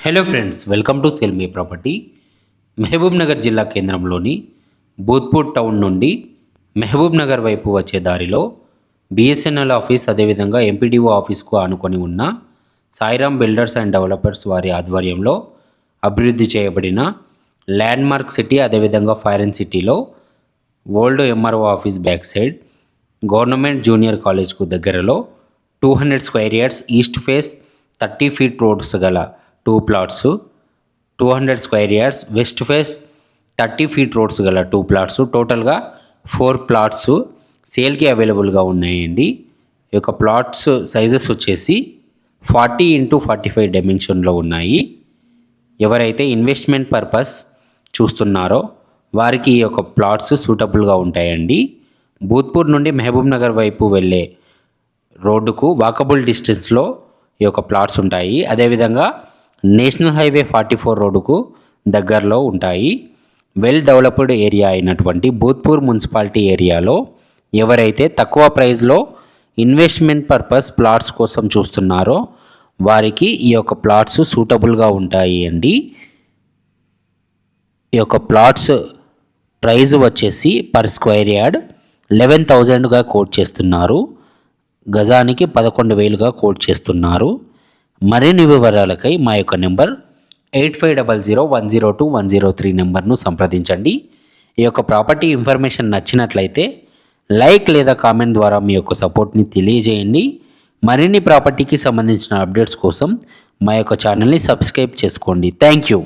Hello friends welcome to sell me property Mahabubnagar జిల్లా కేంద్రంలోని Bodhpur town నుండి మహబూబ్ నగర్ వైపు వచ్చే దారిలో బిఎస్ఎన్ఎల్ ఆఫీస్ అదేవిధంగా ఎంపీడీఓ ఆఫీస్కు ఆనుకొని ఉన్న సాయిరామ్ బిల్డర్స్ అండ్ డెవలపర్స్ వారి ఆధ్వర్యంలో అభివృద్ధి చేయబడిన ల్యాండ్మార్క్ సిటీ అదేవిధంగా ఫైరన్ సిటీలో old MRO office back side government junior కాలేజ్కు దగ్గరలో two hundred square yards east face thirty feet roads గల two plots two hundred square yards west face thirty feet roads గల టూ ప్లాట్స్ టోటల్గా four plots సేల్కి అవైలబుల్గా ఉన్నాయండి. ఈ యొక్క plots sizes వచ్చేసి ఫార్టీ ఇంటూ ఫార్టీ ఫైవ్ డైమెన్షన్లో ఉన్నాయి. ఎవరైతే ఇన్వెస్ట్మెంట్ పర్పస్ చూస్తున్నారో వారికి ఈ యొక్క ప్లాట్స్ సూటబుల్గా ఉంటాయండి. భూత్పూర్ నుండి మహబూబ్ నగర్ వైపు వెళ్ళే రోడ్డుకు వాకబుల్ డిస్టెన్స్లో ఈ యొక్క ప్లాట్స్ ఉంటాయి. అదేవిధంగా నేషనల్ హైవే ఫార్టీ ఫోర్ రోడ్డుకు దగ్గరలో ఉంటాయి. వెల్ డెవలప్డ్ ఏరియా అయినటువంటి భూత్పూర్ మున్సిపాలిటీ ఏరియాలో ఎవరైతే తక్కువ ప్రైస్లో ఇన్వెస్ట్మెంట్ పర్పస్ ప్లాట్స్ కోసం చూస్తున్నారో వారికి ఈ యొక్క ప్లాట్స్ సూటబుల్గా ఉంటాయి అండి. ఈ యొక్క ప్లాట్స్ ప్రైజ్ వచ్చేసి పర్ స్క్వేర్ యార్డ్ లెవెన్ థౌజండ్గా కోట్ చేస్తున్నారు. గజానికి పదకొండు వేలుగా కోట్ చేస్తున్నారు. మరిన్ని వివరాలకై మా యొక్క number eight five double zero one zero two one zero three నెంబర్ను సంప్రదించండి. ఈ యొక్క ప్రాపర్టీ ఇన్ఫర్మేషన్ నచ్చినట్లయితే లైక్ లేదా కామెంట్ ద్వారా మీ యొక్క సపోర్ట్ని తెలియజేయండి. మరిన్ని ప్రాపర్టీకి సంబంధించిన అప్డేట్స్ కోసం మా యొక్క ఛానల్ని సబ్స్క్రైబ్ చేసుకోండి. Thank you.